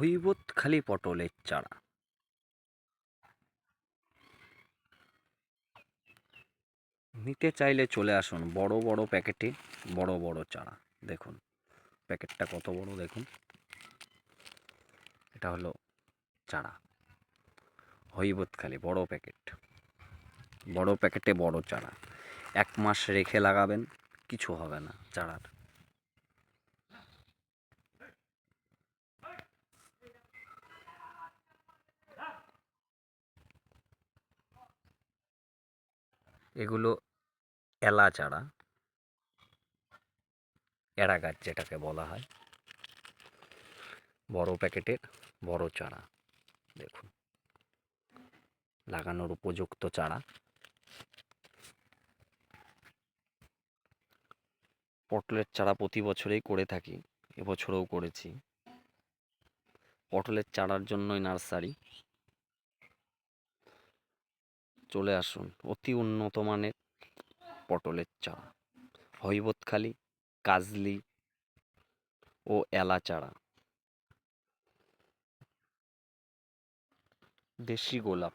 হৈবতখালি পটলের চারা। নিতে চাইলে চলে আসুন বড় বড় প্যাকেটে বড় বড় চারা। দেখুন, প্যাকেটটা কত বড় দেখুন। এটা হলো চারা। হৈবতখালি বড় প্যাকেট। বড় প্যাকেটে বড় চারা। এক মাস রেখে লাগাবেন, কিছু হবে না চারার। এগুলো এলা চারা এড়া গাছ যেটাকে বলা হয়, বড় প্যাকেটের বড় চারা, দেখুন। লাগানোর উপযুক্ত চারা। পটলের চারা প্রতি বছরেই করে থাকি, এবছরেও করেছি। পটলের চারার জন্যই নার্সারি। চলে আসুন। অতি উন্নত মানের পটলের চারা হৈবতখালি কাজলি ও এলা চারা দেশি গোলাপ।